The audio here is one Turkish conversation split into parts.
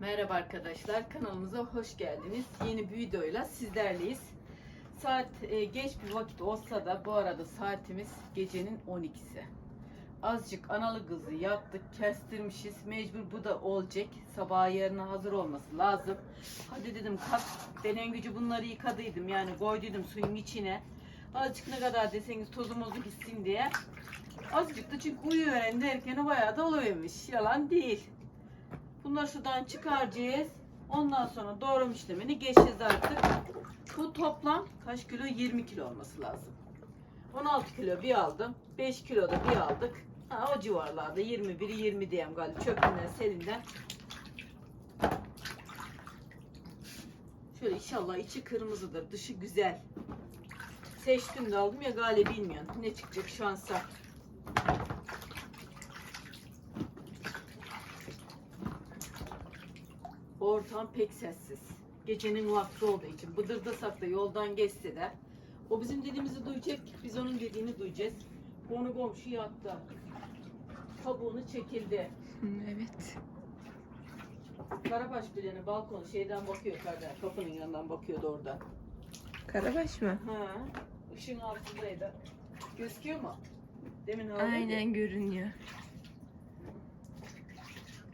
Merhaba arkadaşlar, kanalımıza hoş geldiniz. Yeni bir videoyla sizlerleyiz. Saat e, geç bir vakit olsa da bu arada saatimiz gecenin 12'si. Azıcık analı kızı yattık, kestirmişiz. Mecbur bu da olacak. Sabah yarına hazır olması lazım. Hadi dedim kalk. Ben en gücü bunları yıkadıydım. Yani koyduydum suyun içine. Azıcık ne kadar deseniz tozumuzu gitsin diye. Azıcık da çünkü uyuyorum derken bayağı da oluvermiş. Yalan değil. Bunları sudan çıkaracağız. Ondan sonra doğrama işlemini geçeceğiz artık. Bu toplam kaç kilo? 20 kilo olması lazım. 16 kilo bir aldım. 5 kilo da bir aldık. Ha, o civarlarda 21 20 diyeyim galiba. Çöpünden selinden. Şöyle inşallah içi kırmızıdır. Dışı güzel. Seçtim de aldım ya galiba bilmiyorum. Ne çıkacak şansa. Ortam pek sessiz. Gecenin vakti olduğu için bıdırdasak da yoldan geçse de o bizim dediğimizi duyacak, biz onun dediğini duyacağız. Konu komşu yattı. Kabuğunu çekildi. Evet. Karabaş bileni balkon şeyden bakıyor yukarıdan. Kapının yanından bakıyordu orada. Karabaş mı? Ha, ışığın altındaydı. Gözüküyor mu? Demin. Aynen görünüyor.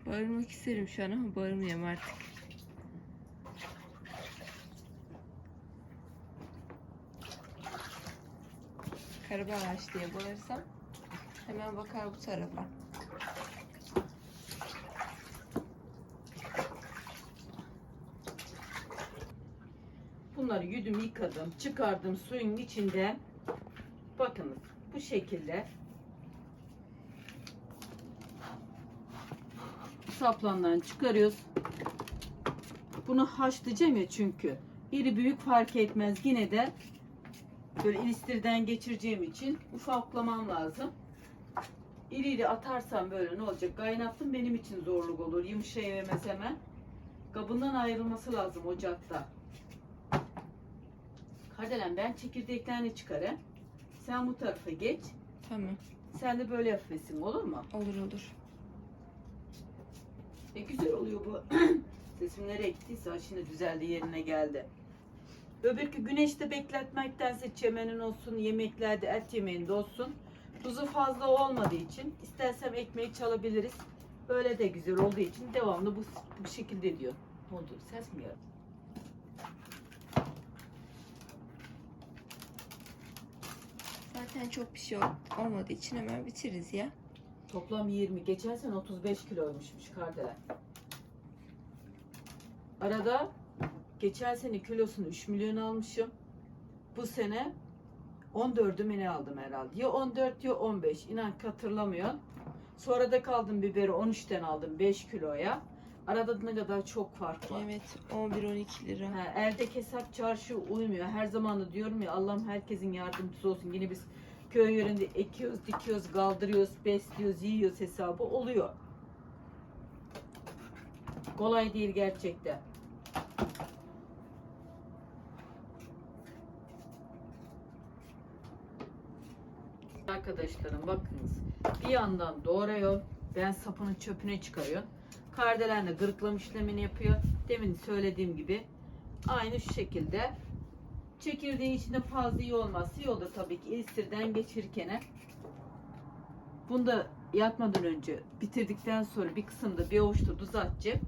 Bağırmak isterim şu an ama bağırmıyorum artık. Karabaş diye bağırsam hemen bakar bu tarafa. Bunları yüdüm yıkadım, çıkardım suyun içinden. Bakınız bu şekilde. Saplandan çıkarıyoruz. Bunu haşlayacağım ya çünkü. İri büyük fark etmez. Yine de böyle ilistirden geçireceğim için ufaklamam lazım. İri iri atarsam böyle ne olacak? Kaynattım benim için zorluk olur. Yumuşayamaz hemen. Kabından ayrılması lazım ocakta. Kardelen ben çekirdeklerini çıkarım. Sen bu tarafa geç. Tamam. Sen de böyle yapıyorsun olur mu? Olur olur. Ne güzel oluyor bu. Sesim nereye gittiyse şimdi düzeldi yerine geldi. Öbürkü güneşte bekletmektense çemenin olsun, yemeklerde et yemeğinde olsun. Tuzu fazla olmadığı için istersem ekmeği çalabiliriz. Böyle de güzel olduğu için devamlı bu, bu şekilde diyor. Ne oldu? Ses mi geldi? Zaten çok bir şey ol- olmadığı için hemen bitiririz ya. Toplam 20. Geçen sene 35 kiloymuşmuş kardelen. Arada geçen sene kilosunu 3 milyon almışım. Bu sene 14'ü mü ne aldım herhalde. Ya 14 ya 15. İnan hatırlamıyorum. Sonra da kaldım biberi 13'ten aldım 5 kiloya. Arada ne kadar çok fark var. Evet 11-12 lira. Ha, elde kesap çarşı uymuyor. Her zaman da diyorum ya Allah'ım herkesin yardımcısı olsun. Yine biz köy yerinde ekiyoruz, dikiyoruz, kaldırıyoruz, besliyoruz, yiyoruz hesabı oluyor. Kolay değil gerçekten. Arkadaşlarım bakınız. Bir yandan doğruyor. Ben sapının çöpüne çıkarıyorum. Kardelen de gırıklama işlemini yapıyor. Demin söylediğim gibi aynı şu şekilde çekirdeği içinde fazla iyi olmazsa iyi olur tabii ki ilistirden geçirirken. Bunda yatmadan önce bitirdikten sonra bir kısımda bir avuçta tuz atacak.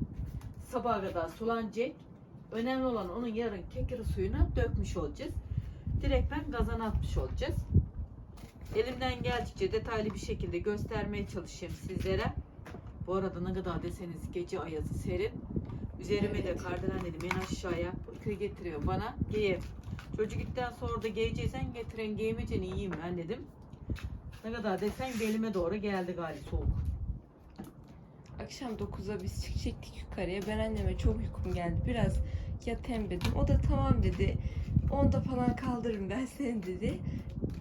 Sabaha kadar sulanacak. Önemli olan onun yarın kekiri suyuna dökmüş olacağız. Direkt ben gazana atmış olacağız. Elimden geldikçe detaylı bir şekilde göstermeye çalışayım sizlere. Bu arada ne kadar deseniz gece ayazı serin. Üzerime de kardelen dedim en aşağıya bakır getiriyor bana. Giyelim. Çocuk gitten sonra da giyeceksen getiren giymeyeceksin iyiyim ben dedim. Ne kadar desen belime doğru geldi galiba soğuk. Akşam 9'a biz çıkacaktık yukarıya. Ben anneme çok uykum geldi. Biraz yatayım dedim. O da tamam dedi. Onda falan kaldırırım ben seni dedi.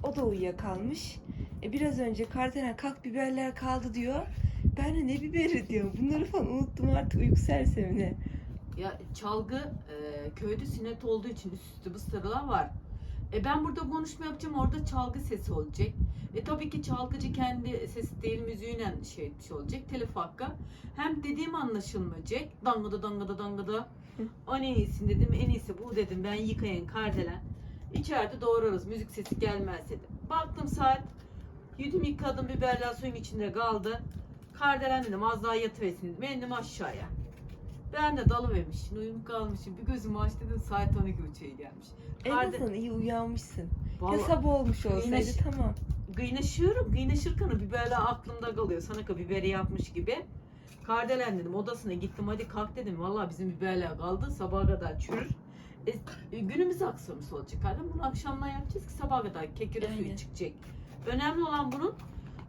O da uyuyakalmış. E biraz önce Kardelen kalk biberler kaldı diyor. Ben de ne biberi diyorum. Bunları falan unuttum artık uyku sersemine. Ya çalgı e, köyde sünnet olduğu için üst üste bısırılar var. E ben burada konuşma yapacağım orada çalgı sesi olacak. E tabii ki çalgıcı kendi sesi değil müziğiyle şey etmiş olacak telif hakkı. Hem dediğim anlaşılmayacak. Dangada dangada dangada. O en iyisi dedim en iyisi bu dedim ben yıkayın kardelen. İçeride doğrarız müzik sesi gelmez dedim. Baktım saat yüdüm yıkadım biberler suyun içinde kaldı. Kardelen dedim az daha yatıversin dedim. Endim aşağıya. Ben de dalıvermişim, uyum kalmışım. Bir gözümü aç dedim saat 12 uçuya gelmiş. En Karde- azından iyi uyanmışsın. Ya Vallahi sabah olmuş olsaydı Güneş- tamam. Gıynaşıyorum. Gıynaşırken biberler aklımda kalıyor. Sanki biberi yapmış gibi. Kardelen dedim odasına gittim hadi kalk dedim. Vallahi bizim biberler kaldı sabaha kadar çürür. E, e, günümüz aksamış olacak halde. Bunu akşamdan yapacağız ki sabaha kadar kekere suyu çıkacak. Önemli olan bunun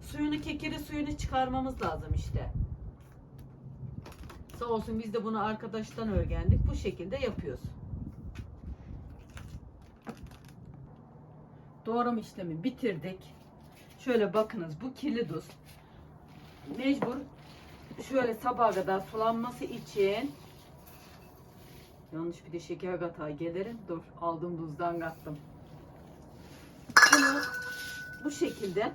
suyunu kekere suyunu çıkarmamız lazım işte. Sağ olsun biz de bunu arkadaştan öğrendik. Bu şekilde yapıyoruz. Doğrama işlemi bitirdik. Şöyle bakınız bu kirli tuz. Mecbur şöyle sabaha kadar sulanması için yanlış bir de şeker katağı gelirim. Dur aldığım tuzdan kattım. Bunu bu şekilde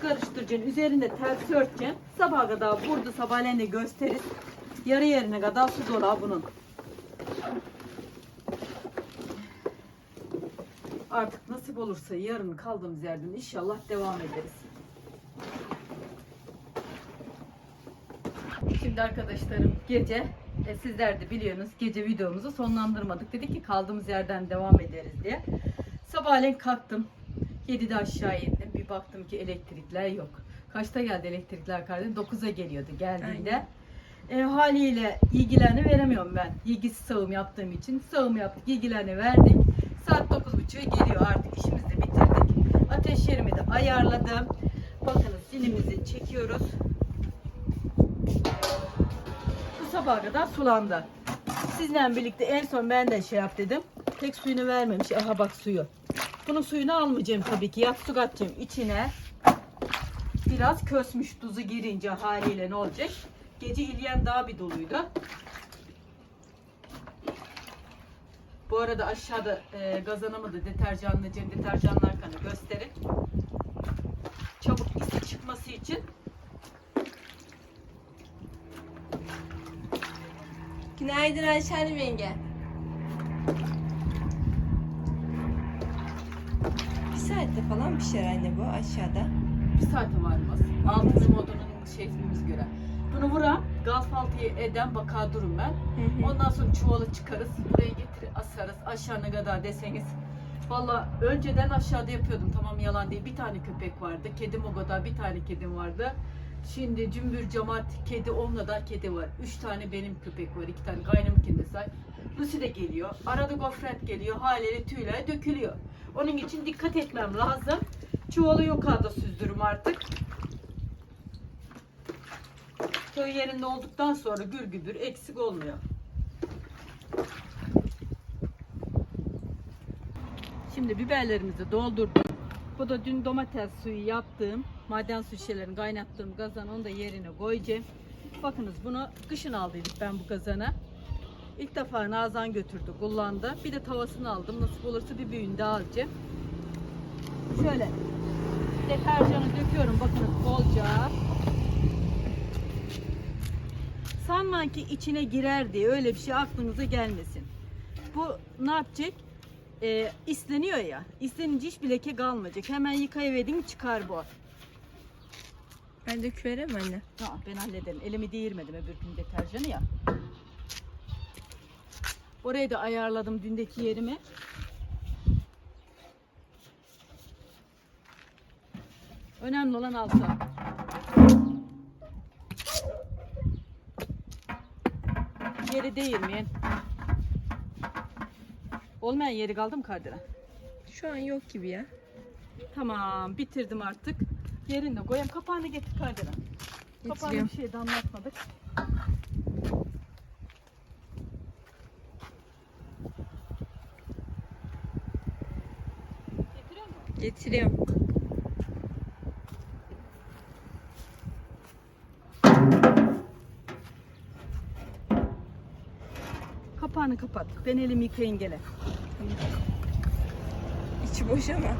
karıştıracaksın. Üzerinde ters örteceksin. Sabaha kadar burada sabahleyin de gösteririz. Yarı yerine kadar su dolu bunun. Artık nasip olursa yarın kaldığımız yerden inşallah devam ederiz. Şimdi arkadaşlarım gece e, sizler de biliyorsunuz gece videomuzu sonlandırmadık. Dedik ki kaldığımız yerden devam ederiz diye. Sabahleyin kalktım. 7'de aşağı indim. Bir baktım ki elektrikler yok. Kaçta geldi elektrikler kardeşim? 9'a geliyordu geldiğinde. E, haliyle ilgilerini veremiyorum ben. İlgisiz sağım yaptığım için. Sağım yaptık, ilgilerini verdik. Saat 9.30'a geliyor artık işimizi bitirdik. Ateş yerimi de ayarladım. Bakınız silimizi çekiyoruz. Bu sabaha kadar sulandı. Sizle birlikte en son ben de şey yap dedim. Tek suyunu vermemiş. Aha bak suyu. Bunun suyunu almayacağım tabii ki. Yak su katacağım içine. Biraz kösmüş tuzu girince haliyle ne olacak? Gece İlyen daha bir doluydu. Bu arada aşağıda e, kazanımı da deterjanlı cem deterjanlar kanı gösterip çabuk isi çıkması için Günaydın Ayşe Hanım yenge. Bir saatte falan pişer anne bu aşağıda. bir saate varmaz. Altın modunun şeklimiz göre. Bunu vuran gazfaltıyı eden baka durum ben. Hı hı. Ondan sonra çuvalı çıkarız. Buraya getirir asarız. Aşağına kadar deseniz. Valla önceden aşağıda yapıyordum. Tamam yalan değil. Bir tane köpek vardı. Kedim o kadar. Bir tane kedim vardı. Şimdi cümbür cemaat kedi on kadar kedi var. Üç tane benim köpek var. iki tane kaynımkinde say. Lucy de geliyor. Arada gofret geliyor. Haliyle tüyler dökülüyor. Onun için dikkat etmem lazım. Çuvalı yukarıda süzdürüm artık. Köy yerinde olduktan sonra gür gübür eksik olmuyor. Şimdi biberlerimizi doldurdum. Bu da dün domates suyu yaptığım, maden su şişelerini kaynattığım kazan onu da yerine koyacağım. Bakınız bunu kışın aldıydık ben bu kazanı. İlk defa Nazan götürdü, kullandı. Bir de tavasını aldım. Nasip olursa bir büyüğünü daha alacağım. Şöyle deterjanı döküyorum bakınız bolca. Sanmayın ki içine girer diye öyle bir şey aklınıza gelmesin. Bu ne yapacak? Ee, isleniyor ya. İslenince hiçbir leke kalmayacak. Hemen yıkayıverdin çıkar bu. Ben döküverem anne. Ha, ben hallederim. Elimi değirmedim öbür gün deterjanı ya. Orayı da ayarladım dündeki yerimi. Önemli olan alta. Yeri değirmeyen. Olmayan yeri kaldı mı Kardelen? Şu an yok gibi ya. Tamam bitirdim artık. Yerine koyayım. Kapağını getir Kardelen. Kapağını bir şey de Getiriyorum. Kapağını kapat. Ben elimi yıkayın gele. İçi boş ama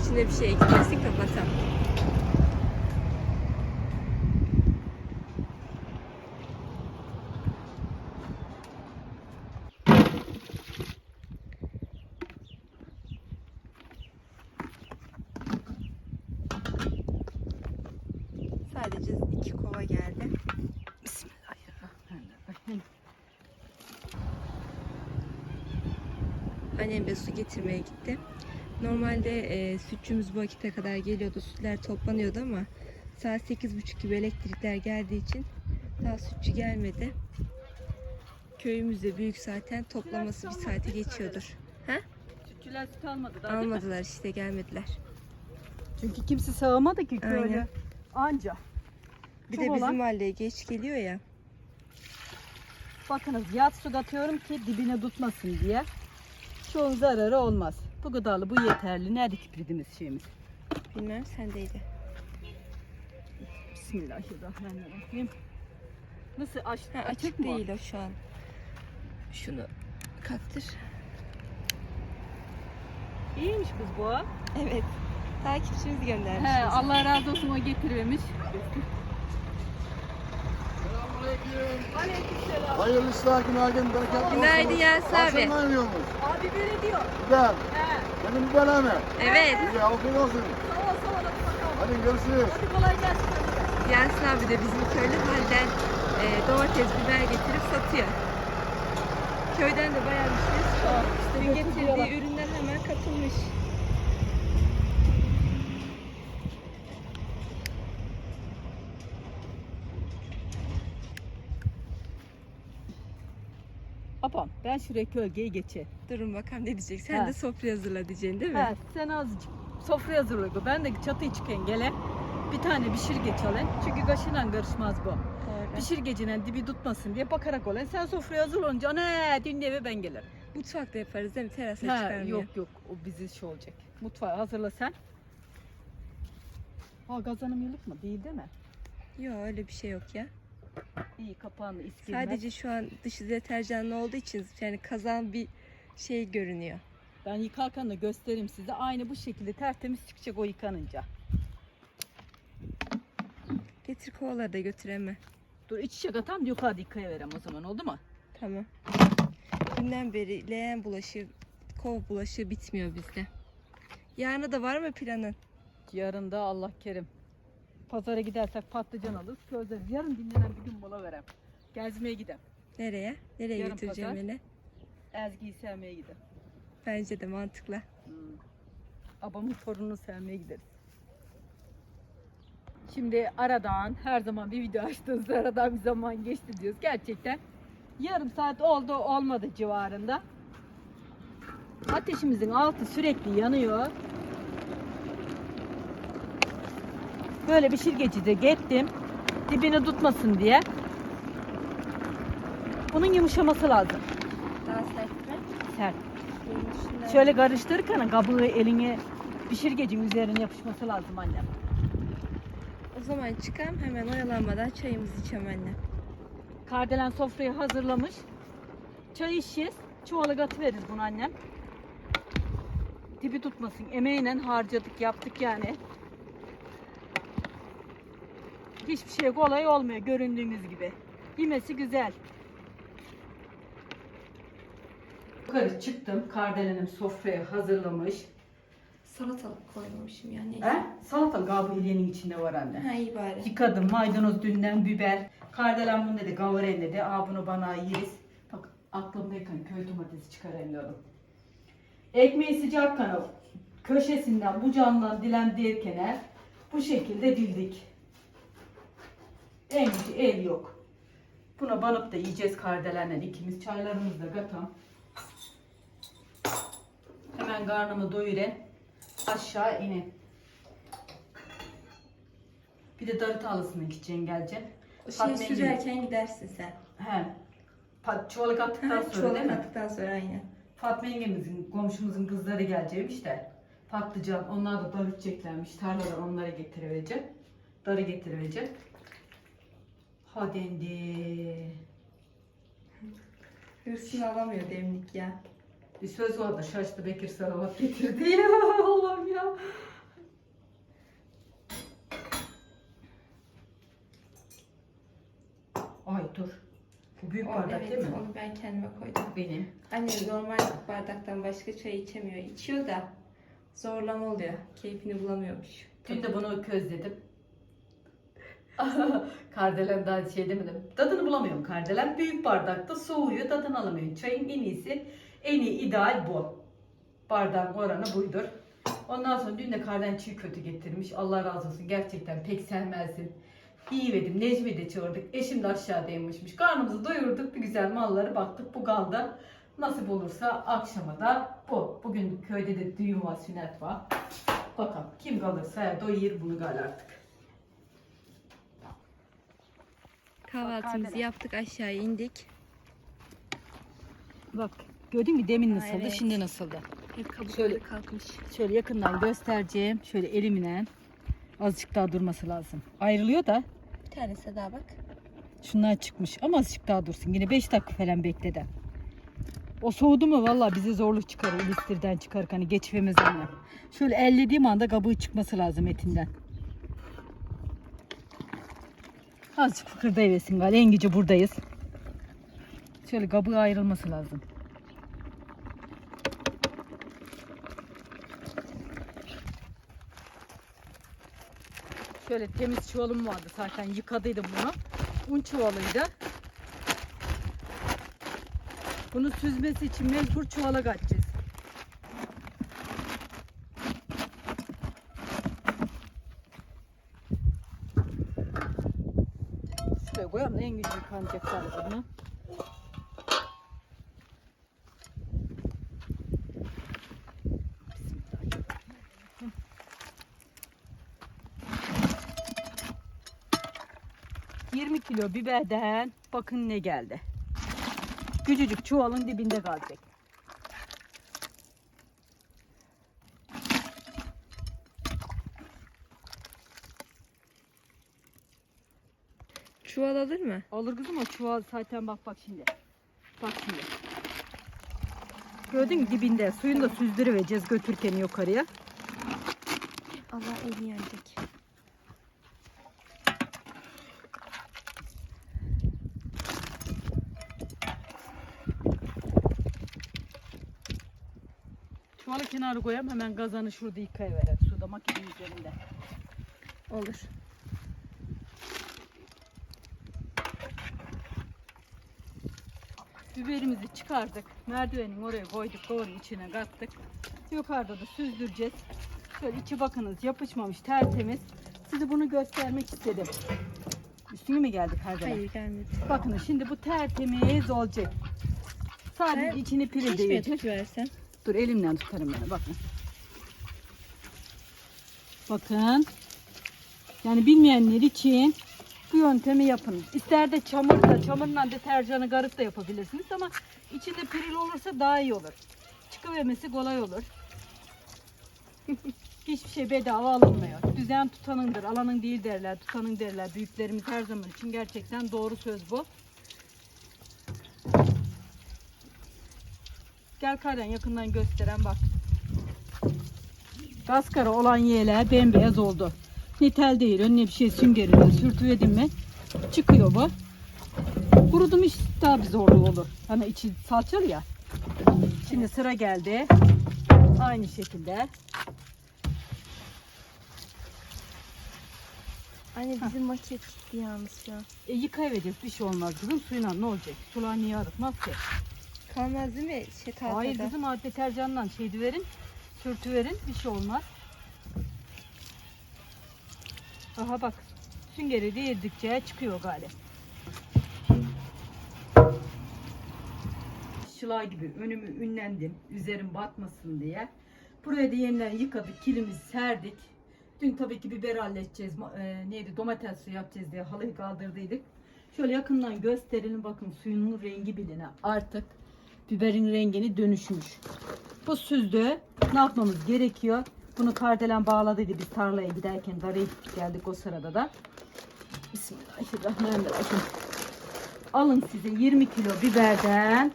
içine bir şey eklerse kapatam. Sadece iki kova geldi. Bismillahirrahmanirrahim. Annem de su getirmeye gitti. Normalde e, sütçümüz bu vakite kadar geliyordu. Sütler toplanıyordu ama saat 8.30 gibi elektrikler geldiği için daha sütçü gelmedi. Köyümüz de büyük zaten. Toplaması bir saate geçiyordur. Sütçüler süt almadı daha değil mi? Almadılar işte gelmediler. Çünkü kimse sağamadı ki Aynen. Anca. Bir Çok de bizim olan- mahalleye geç geliyor ya. Bakınız yat su atıyorum ki dibine tutmasın diye. Çoğun zararı olmaz. Bu gıdalı, bu yeterli. Nerede kibritimiz şeyimiz? Bilmem sendeydi. Bismillahirrahmanirrahim. Nasıl aç, Ha, açık, açık değil o şu an. Şunu kaptır. İyiymiş kız bu. Evet. Takipçimiz göndermiş. He, bize. Allah razı olsun o getirivermiş. Aleykümselam. Hayırlı işler, günaydın, bereketli Günaydın olsun. Yasin abi. Akşamlar yiyormuş. Abi böyle diyor. Güzel. He. Benim böyle mi? Evet. İyi, afiyet olsun. Sağ ol sağ ol. Hadi bakalım. Hadi görüşürüz. Hadi kolay gelsin. Yasin abi de bizim köylü halden e, domates, biber getirip satıyor. Köyden de bayağı bir şey Tamam, işte getirdiği ürünler hemen katılmış. Ben şuraya gölgeye geçeyim. Durun bakalım ne diyecek. Sen Ha. de sofra hazırla diyeceksin değil mi? He, sen azıcık sofraya hazırla. Ben de çatıya çıkayım gele. Bir tane pişirge çalın. Çünkü kaşıyla karışmaz bu. Doğru. Pişirgecinin dibi tutmasın diye bakarak olan. Sen sofraya hazır olunca ne dün eve ben gelirim. Mutfakta yaparız değil mi? Terasa çıkarmıyor. yok yok o bizi şey olacak. Mutfağı hazırla sen. Ha kazanım yılık mı? Değil değil mi? Yok öyle bir şey yok ya. İyi kapağını iskilmez. Sadece şu an dışı deterjanlı olduğu için yani kazan bir şey görünüyor. Ben yıkarken de göstereyim size. Aynı bu şekilde tertemiz çıkacak o yıkanınca. Getir kovaları da götür hemen. Dur iç içe katam yukarıda yıkayıverem o zaman oldu mu? Tamam. Dünden beri leğen bulaşığı, kov bulaşığı bitmiyor bizde. Yarına da var mı planın? Yarın da Allah kerim. Pazara gidersek patlıcan alırız. Közleriz. Yarın dinlenen bir gün mola verem. Gezmeye gidem. Nereye? Nereye Yarın götüreceğim pazar. beni? Ezgi'yi sevmeye gidem. Bence de mantıklı. Hmm. Abamın torununu sevmeye gideriz. Şimdi aradan her zaman bir video açtığınızda aradan bir zaman geçti diyoruz. Gerçekten yarım saat oldu olmadı civarında. Ateşimizin altı sürekli yanıyor. Böyle bir şirgeci de gittim. Dibini tutmasın diye. Bunun yumuşaması lazım. Daha sert mi? Sert. Şöyle karıştırırken kabuğu eline pişirgecin üzerine yapışması lazım annem. O zaman çıkalım hemen oyalanmadan çayımızı içelim anne. Kardelen sofrayı hazırlamış. Çay içeceğiz. Çuvala katıveririz bunu annem. Dibi tutmasın. Emeğiyle harcadık yaptık yani. Hiçbir şey kolay olmuyor göründüğünüz gibi. Yemesi güzel. Yukarı çıktım. Kardelenim sofraya hazırlamış. Salatalık koymamışım yani. He? Salata kabı hilenin içinde var anne. Ha iyi bari. Yıkadım maydanoz dünden biber. Kardelen bunu dedi kavuren dedi. Aa bunu bana yeriz. Bak aklımdayken köy domatesi çıkarayım dedim. Ekmeği sıcak kanal köşesinden bucağından dilendirken bu şekilde dildik. En gücü el yok. Buna banıp da yiyeceğiz kardelenle ikimiz. Çaylarımızı da katam. Hemen karnımı doyuren aşağı inin. Bir de darı talısına gideceksin geleceksin. Şey Fatma Engin. sürerken gidersin sen. He. Pat, çuvalı kattıktan Ha, sonra çuvala değil mi? kattıktan sonra aynen. Fatma yengemizin, komşumuzun kızları gelecekmiş de patlıcan, onlar da dar üteceklermiş. Tarladan onlara getirivereceğim. Darı getirivereceğim. Hadi endi. Hırsını alamıyor demlik ya. Bir söz vardı şaştı Bekir Salavat getirdi ya Allah'ım ya. Ay dur. Bu büyük O, bardak evet, değil mi? onu ben kendime koydum. Benim. Annem normal bardaktan başka çay içemiyor. İçiyor da zorlama oluyor. Keyfini bulamıyormuş. Dün de bunu közledim. kardelen daha şey demedim. Tadını bulamıyorum kardelen. Büyük bardakta soğuyor. Tadını alamıyorum. Çayın en iyisi, en iyi ideal bu. Bardağın oranı buydur. Ondan sonra dün de kardelen çiğ kötü getirmiş. Allah razı olsun. Gerçekten pek sevmezdim. İyi vedim. Necmi de çağırdık. Eşim de aşağıdaymışmış. Karnımızı doyurduk. Bir güzel malları baktık. Bu kaldı. Nasip olursa akşama da bu. Bugün köyde de düğün var, sünnet var. Bakalım kim kalırsa doyur bunu gal artık. Kahvaltımızı yaptık aşağı indik. Bak gördün mü demin nasıldı evet. şimdi nasıldı? Hep kabukları Şöyle- kalkmış. Şöyle yakından göstereceğim. Şöyle elimle azıcık daha durması lazım. Ayrılıyor da Bir tanesi daha bak. şunlar çıkmış ama azıcık daha dursun. Yine 5 dakika falan bekledi. O soğudu mu valla bize zorluk çıkarır. İlistirden çıkarır hani geçmemiz ama. Şöyle ellediğim anda kabuğu çıkması lazım etinden. Azıcık fıkırdayıversin gal. En gücü buradayız. Şöyle kabuğu ayrılması lazım. Şöyle temiz çuvalım vardı zaten yıkadıydım bunu. Un çuvalıydı. Bunu süzmesi için mecbur çuvala katacağız. Şuraya koyalım zaten bunu. ...20 kilo biberden bakın ne geldi. Küçücük çuvalın dibinde kalacak. Çuval alır mı? Olur kızım o çuval zaten bak bak şimdi. Bak şimdi. Gördün mü dibinde suyunu da süzdürüvereceğiz götürken yukarıya. Allah eli yanacak. Çuvalı kenara koyalım hemen gazanı şurada yıkayıverelim. Suda makinenin üzerinde. Olur. Biberimizi çıkardık. Merdivenin oraya koyduk. Doğru içine kattık. Yukarıda da süzdüreceğiz. Şöyle içi bakınız yapışmamış tertemiz. Size bunu göstermek istedim. Üstüne mi geldi perdelen? Hayır gelmedi. Bakın şimdi bu tertemiz olacak. Sadece Sen içini pire değecek. tutuversen. Dur elimle tutarım ben bakın. Bakın. Yani bilmeyenler için bu yöntemi yapın. İster de çamurla, çamurla deterjanı karıp da yapabilirsiniz ama içinde piril olursa daha iyi olur. Çıkıvermesi kolay olur. Hiçbir şey bedava alınmıyor. Düzen tutanındır, alanın değil derler, tutanın derler. Büyüklerimiz her zaman için gerçekten doğru söz bu. Gel kardan yakından gösteren bak. Gaskara olan yeğler bembeyaz oldu. Ne tel değil, önüne bir şey süngeriyle sürtüvedin mi çıkıyor bu. Kurudum iş daha bir zorluğu olur. Hani içi salçalı ya. Şimdi sıra geldi. Aynı şekilde. Anne bizim maket gitti yalnız şu an. E, yıkayıvereceğiz bir şey olmaz kızım. Suyla ne olacak? Sular niye arıtmaz ki? Kalmaz değil mi? Şey tahtada. Hayır kızım ha, deterjanla şeydi verin. Sürtüverin bir şey olmaz. Aha bak. Süngeri değirdikçe çıkıyor galiba. Şıla gibi önümü ünlendim. Üzerim batmasın diye. Buraya da yeniden yıkadık. Kilimizi serdik. Dün tabii ki biber halledeceğiz. e, neydi domates suyu yapacağız diye halıyı kaldırdıydık. Şöyle yakından gösterelim bakın suyunun rengi biline. Artık biberin rengini dönüşmüş. Bu süzdü. Ne yapmamız gerekiyor? Bunu kardelen bağladıydı biz tarlaya giderken darayı geldik o sırada da. Bismillahirrahmanirrahim. Alın size 20 kilo biberden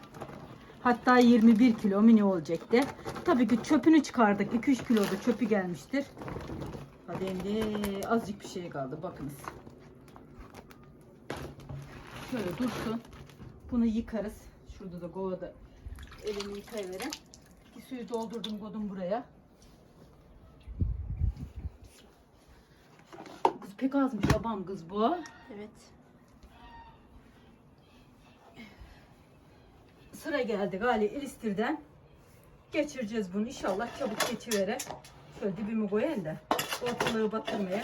Hatta 21 kilo mini olacaktı. Tabii ki çöpünü çıkardık. 2-3 kilo da çöpü gelmiştir. Hadi şimdi azıcık bir şey kaldı. Bakınız. Şöyle dursun. Bunu yıkarız. Şurada da kovada elimi yıkayıverin. Bir suyu doldurdum koydum buraya. Kız pek azmış babam kız bu. Evet. Sıra geldi gali İlistir'den. Geçireceğiz bunu inşallah çabuk geçivere. Şöyle dibimi koyayım da ortalığı batırmaya.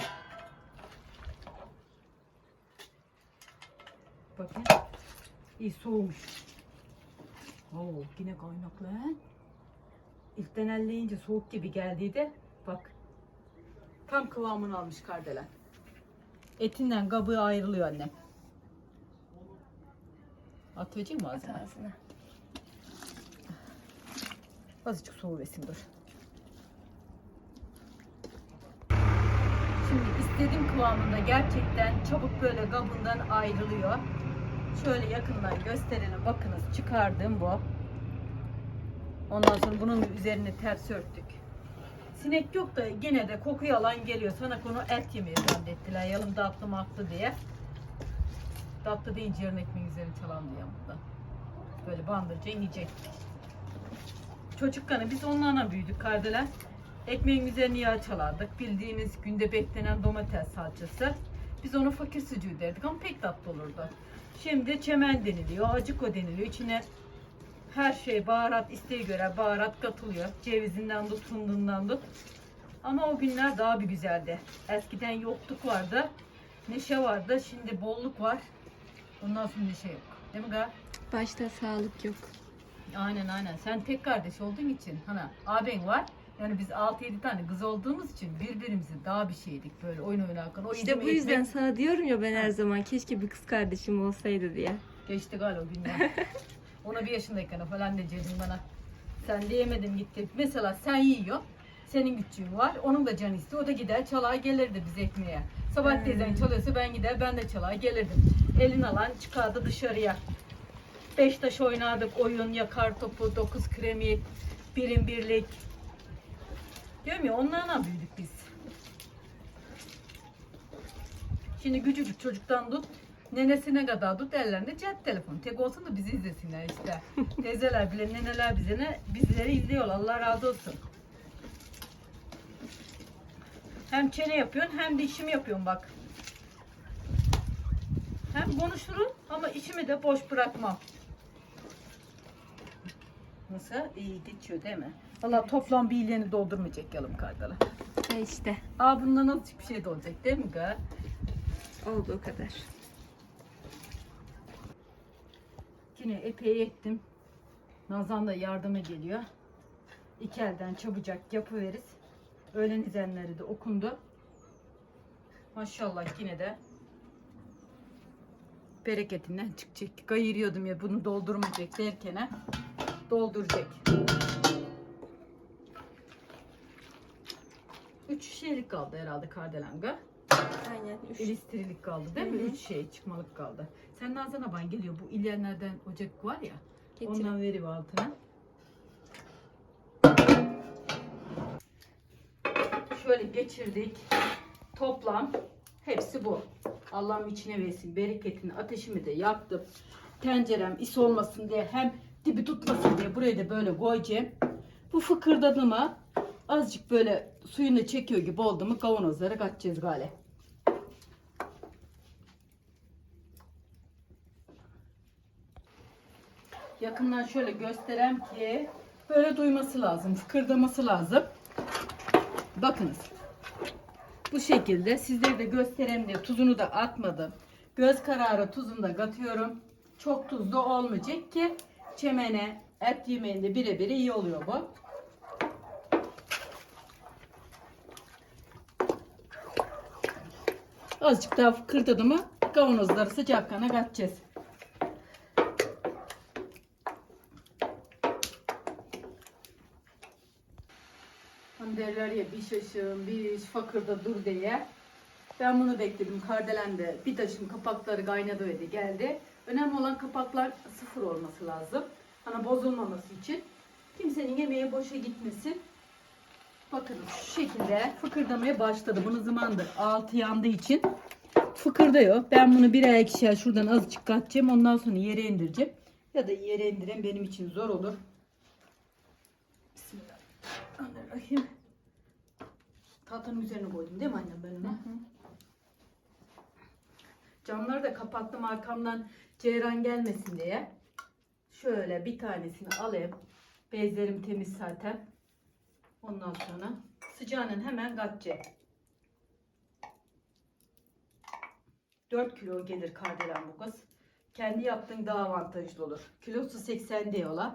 Bakın. İyi soğumuş. Oo, yine kaynak lan. İlkten elleyince soğuk gibi geldiydi. Bak. Tam kıvamını almış kardelen. Etinden kabığı ayrılıyor annem. Atacağım mı At ağzına? ağzına. Azıcık soğuversin dur. Şimdi istediğim kıvamında gerçekten çabuk böyle kabından ayrılıyor. Şöyle yakından gösterelim. Bakınız çıkardım bu. Ondan sonra bunun üzerine ters örttük. Sinek yok da gene de kokuyu alan geliyor. Sana konu et yemeği zannettiler. Yalım tatlı matlı diye. Tatlı deyince yarın ekmeğin üzerine çalan diye burada. Böyle bandırca inecek. Çocukken biz onlarla büyüdük kardeler. Ekmeğin üzerine yağ çalardık. Bildiğimiz günde beklenen domates salçası. Biz onu fakir sucuğu derdik ama pek tatlı olurdu. Şimdi çemen deniliyor, acıko deniliyor. İçine her şey baharat isteğe göre baharat katılıyor. Cevizinden tut, fındığından tut. Ama o günler daha bir güzeldi. Eskiden yokluk vardı, neşe vardı. Şimdi bolluk var. Ondan sonra neşe yok. Değil mi Gar? Başta sağlık yok. Aynen aynen. Sen tek kardeş olduğun için hani abin var. Yani biz 6-7 tane kız olduğumuz için birbirimizi daha bir şeydik böyle oyun oynarken. O İşte bu yüzden ekmek- sana diyorum ya ben her zaman keşke bir kız kardeşim olsaydı diye. Geçti galiba o günler. Ona bir yaşındayken falan diyecektin bana. Sen diyemedin gitti. Mesela sen yiyor. Senin küçüğün var. Onun da canı istiyor. O da gider çalar gelirdi bize ekmeğe. Sabah Hmm. teyzen çalıyorsa ben gider ben de çalar gelirdim. Elin alan çıkardı dışarıya. Beş taş oynardık. Oyun, yakar topu, dokuz kremiyet, birim birlik. Diyorum ya onlarla büyüdük biz. Şimdi küçücük çocuktan tut, nenesine kadar tut ellerinde cep telefonu. Tek olsun da bizi izlesinler işte. Teyzeler bile neneler bize ne, bizleri izliyorlar. Allah razı olsun. Hem çene yapıyorsun hem de işimi yapıyorsun bak. Hem konuşurum ama işimi de boş bırakmam. Nasıl? İyi geçiyor değil mi? Valla toplam bir ileğini doldurmayacak yalım kardalı. E işte Aa bundan azıcık bir şey de olacak değil mi ga? oldu o kadar. Yine epey ettim. Nazan da yardıma geliyor. İki elden çabucak yapıveririz. Öğlen izenleri de okundu. Maşallah yine de bereketinden çıkacak. Kayırıyordum ya bunu doldurmayacak derken dolduracak. Üç şişelik kaldı herhalde kardelanga. Aynen. Üç. Eleştirilik kaldı değil mi? Hı hı. Üç şey çıkmalık kaldı. Sen Nazan aban geliyor. Bu ilyenlerden ocak var ya. Getir. Ondan veriv altına. Şöyle geçirdik. Toplam hepsi bu. Allah'ım içine versin. Bereketini ateşimi de yaktım. Tencerem is olmasın diye hem dibi tutmasın diye buraya da böyle koyacağım. Bu fıkırdadığıma azıcık böyle suyunu çekiyor gibi oldu mu kavanozlara kaçacağız gale. Yakından şöyle gösterem ki böyle duyması lazım, fıkırdaması lazım. Bakınız. Bu şekilde sizlere de göstereyim diye tuzunu da atmadım. Göz kararı tuzunu da katıyorum. Çok tuzlu olmayacak ki çemene, et yemeğinde birebir iyi oluyor bu. Azıcık daha fıkırdadı mı kavanozları sıcak kana katacağız. Hani derler ya bir şaşım, bir iş fakırda dur diye. Ben bunu bekledim. Kardelen'de bir taşın kapakları kaynadı öyle geldi. Önemli olan kapaklar sıfır olması lazım. Hani bozulmaması için. Kimsenin yemeği boşa gitmesin. Bakın şu şekilde fıkırdamaya başladı. Bunu zamandır altı yandığı için fıkırdıyor. Ben bunu birer ikişer şuradan azıcık katacağım. Ondan sonra yere indireceğim. Ya da yere indiren benim için zor olur. Bismillahirrahmanirrahim. Tahtanın üzerine koydum değil mi annem ben onu? Camları da kapattım arkamdan ceyran gelmesin diye. Şöyle bir tanesini alayım. Bezlerim temiz zaten. Ondan sonra sıcağının hemen katacağım. 4 kilo gelir kardelen bu kız. Kendi yaptığın daha avantajlı olur. Kilosu 80 diyorlar.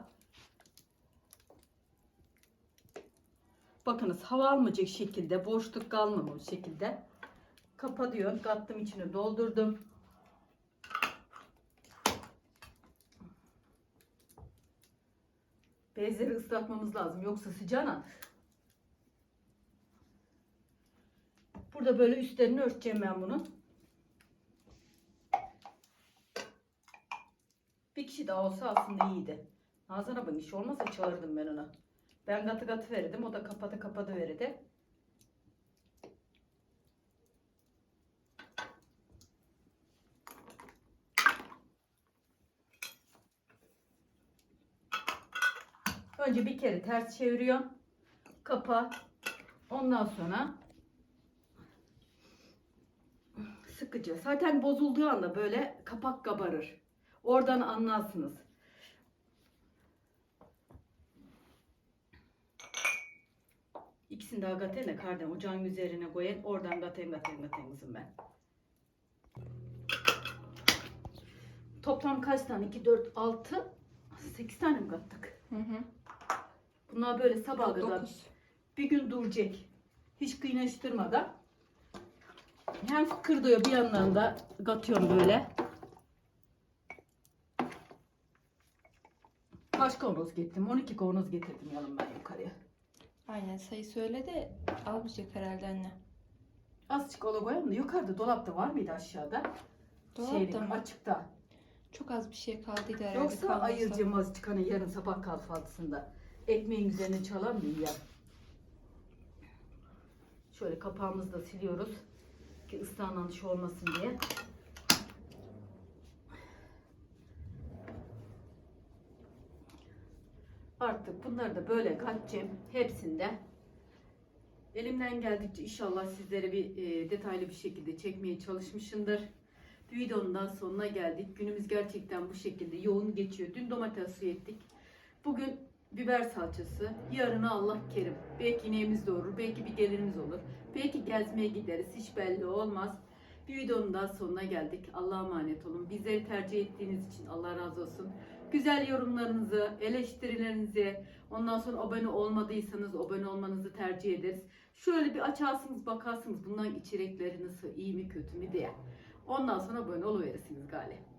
Bakınız hava almayacak şekilde, boşluk kalmamış şekilde kapatıyor. Kattım içine doldurdum. Bezleri ıslatmamız lazım. Yoksa sıcağına. Burada böyle üstlerini örteceğim ben bunun. Bir kişi daha olsa aslında iyiydi. Nazan abın işi olmasa çağırdım ben ona. Ben katı katı verirdim. O da kapatı kapatı verirdi. Önce bir kere ters çeviriyorum. Kapa. Ondan sonra sıkıca. Zaten bozulduğu anda böyle kapak kabarır. Oradan anlarsınız. İkisini daha gatene kardan ocağın üzerine koyun. Oradan gaten gaten gaten kızım ben. Toplam kaç tane? 2, 4, 6, 8 tane mi kattık? Hı hı. Bunlar böyle sabaha kadar Dokuz. bir gün duracak. Hiç kıynaştırmadan. Hem kırdıyor bir yandan da katıyorum böyle. Kaç kavanoz getirdim? 12 kavanoz getirdim yalım ben yukarıya. Aynen sayı söyle de almayacak herhalde anne. Azıcık kola koyalım da yukarıda dolapta var mıydı aşağıda? Dolapta Şeyde, mı? Açıkta. Çok az bir şey kaldıydı herhalde. Yoksa kalmasa. ayıracağım azıcık hani yarın sabah kahvaltısında. Ekmeğin üzerine çalan mı yiyeceğim? Şöyle kapağımızı da siliyoruz. Ki ıslanmış olmasın diye. Artık bunları da böyle katacağım. Hepsinde. Elimden geldikçe inşallah sizlere bir e, detaylı bir şekilde çekmeye çalışmışımdır. Videonun sonuna geldik. Günümüz gerçekten bu şekilde yoğun geçiyor. Dün domates suyu ettik. Bugün biber salçası. Yarına Allah kerim. Belki ineğimiz doğurur. Belki bir gelirimiz olur. Belki gezmeye gideriz. Hiç belli olmaz. Bir videonun daha sonuna geldik. Allah'a emanet olun. Bizleri tercih ettiğiniz için Allah razı olsun. Güzel yorumlarınızı, eleştirilerinizi, ondan sonra abone olmadıysanız abone olmanızı tercih ederiz. Şöyle bir açarsınız bakarsınız bunların içerikleri nasıl, iyi mi kötü mü diye. Ondan sonra abone oluverirsiniz galiba.